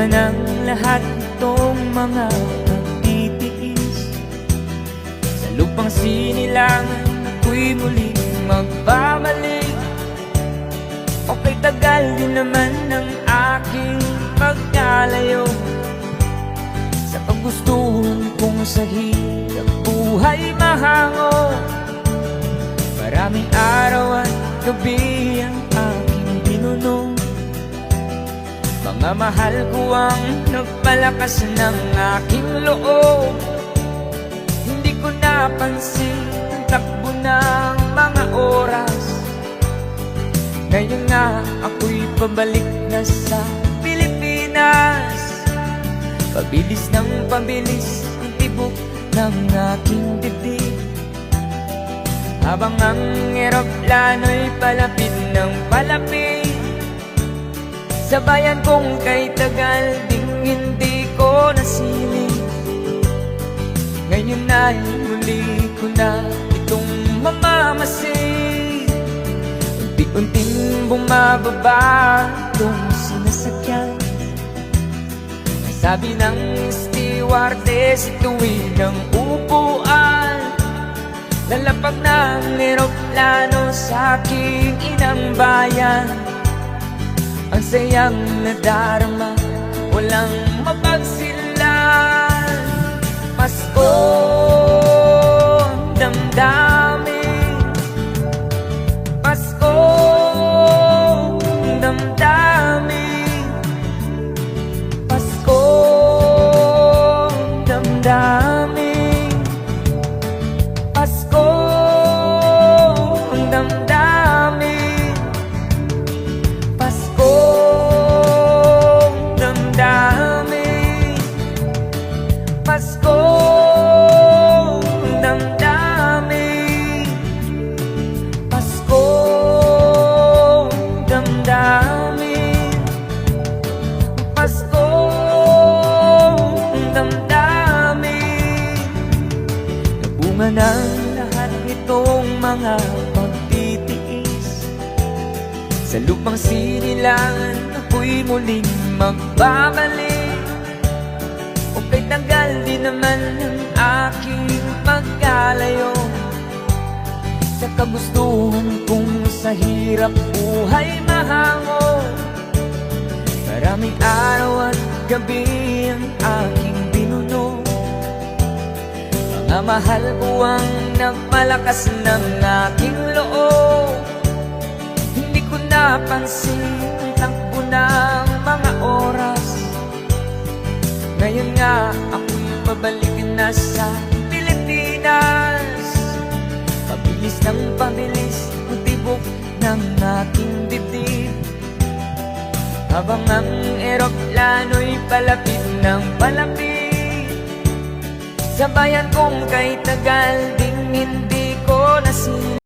Bunga ng lahat itong mga pagtitiis. Sa lupang sinilangan ako'y muling magbabalik. Okay tagal din naman ng aking pagkalayo Sa paggustuhan kong sa hirap buhay mahango. Maraming araw at gabi Mga mahal ko ang nagpalakas ng aking loob. Hindi ko napansin ang takbo ng mga oras. Ngayon nga ako'y pabalik na sa Pilipinas. Pabilis ng pabilis ang tibok ng aking dibdib Habang ang eroplano'y palapit ng palapit Sa bayan kong kay Tagal ding hindi ko nasilip Ngayon ay muli ko na itong mamamasid. Unti-unting bumababa itong sinasakyan. Sabi ng stewardess tuwi ng upuan. Lalapag ng eroplano sa aking inang bayan Ang sayang nadarama, walang mapagsilan. Pasko ang Nabunga ng lahat nitong mga pagtitiis. Sa lupang sinilangan ako'y muling magbabalik. O kay tagal din naman ng aking pagkalayo. Sa kagustuhan kong sa hirap buhay mahango. Maraming araw at gabi ang aking Mga mahal ko ang nagpalakas ng aking loob. Hindi ko napansin ang takbo ng mga oras. Ngayon nga ako'y pabalik na sa Pilipinas. Pabilis ng pabilis ang tibok ng aking dibdib. Habang ang eroplano'y palapit ng palapit Sa bayan kong kay Tagal ding hindi ko nasin